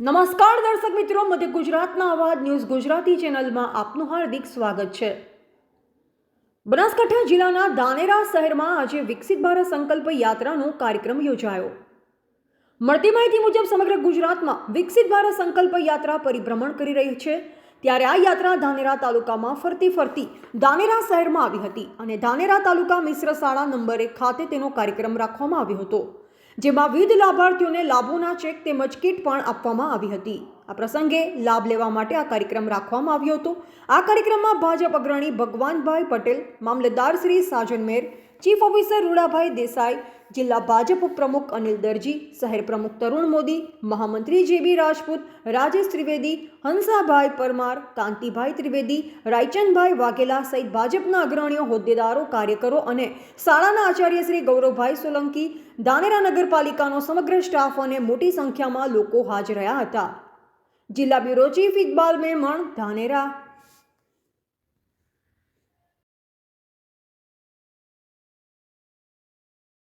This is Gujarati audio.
નમસ્કાર દર્શક મિત્રો, મધ્ય ગુજરાતના અવાજ ન્યૂઝ ગુજરાતી ચેનલમાં આપનું હાર્દિક સ્વાગત છે. બનાસકાંઠા જિલ્લાના ધાનેરા શહેરમાં આજે વિકસિત ભારત સંકલ્પ યાત્રાનો કાર્યક્રમ યોજાયો. મળતી માહિતી મુજબ સમગ્ર ગુજરાતમાં વિકસિત ભારત સંકલ્પ યાત્રા પરિભ્રમણ કરી રહી છે. ત્યારે આ યાત્રા ધાનેરા તાલુકામાં ફરતી ફરતી ધાનેરા શહેરમાં આવી હતી અને ધાનેરા તાલુકા મિશ્ર શાળા નંબર એક ખાતે તેનો કાર્યક્રમ રાખવામાં આવ્યો હતો. જેમાં વિવિધ લાભાર્થીઓને લાભોના ચેક તેમજ કીટ પણ આપવામાં આવી હતી. આ પ્રસંગે લાભ લેવા માટે આ કાર્યક્રમ રાખવામાં આવ્યો હતો. આ કાર્યક્રમમાં ભાજપ અગ્રણી ભગવાનભાઈ પટેલ, મામલતદાર શ્રી સાજન મેર ચીફ ઓફિસર રૂડાભાઈ દેસાઈ, જિલ્લા ભાજપ પ્રમુખ અનિલ દરજી, શહેર પ્રમુખ તરુણ મોદી, મહામંત્રી જેબી રાજપૂત, રાજેશ ત્રિવેદી, હંસાભાઈ પરમાર, કાંતિભાઈ ત્રિવેદી, રાયચંદભાઈ વાઘેલા સહિત ભાજપના અગ્રણીઓ, હોદ્દેદારો, કાર્યકરો અને શાળાના આચાર્ય શ્રી ગૌરવભાઈ સોલંકી, ધાનેરા નગરપાલિકાનો સમગ્ર સ્ટાફ અને મોટી સંખ્યામાં લોકો હાજર રહ્યા હતા. જિલ્લા બ્યુરો ચીફ ઇકબાલ મેમણ, ધાનેરા.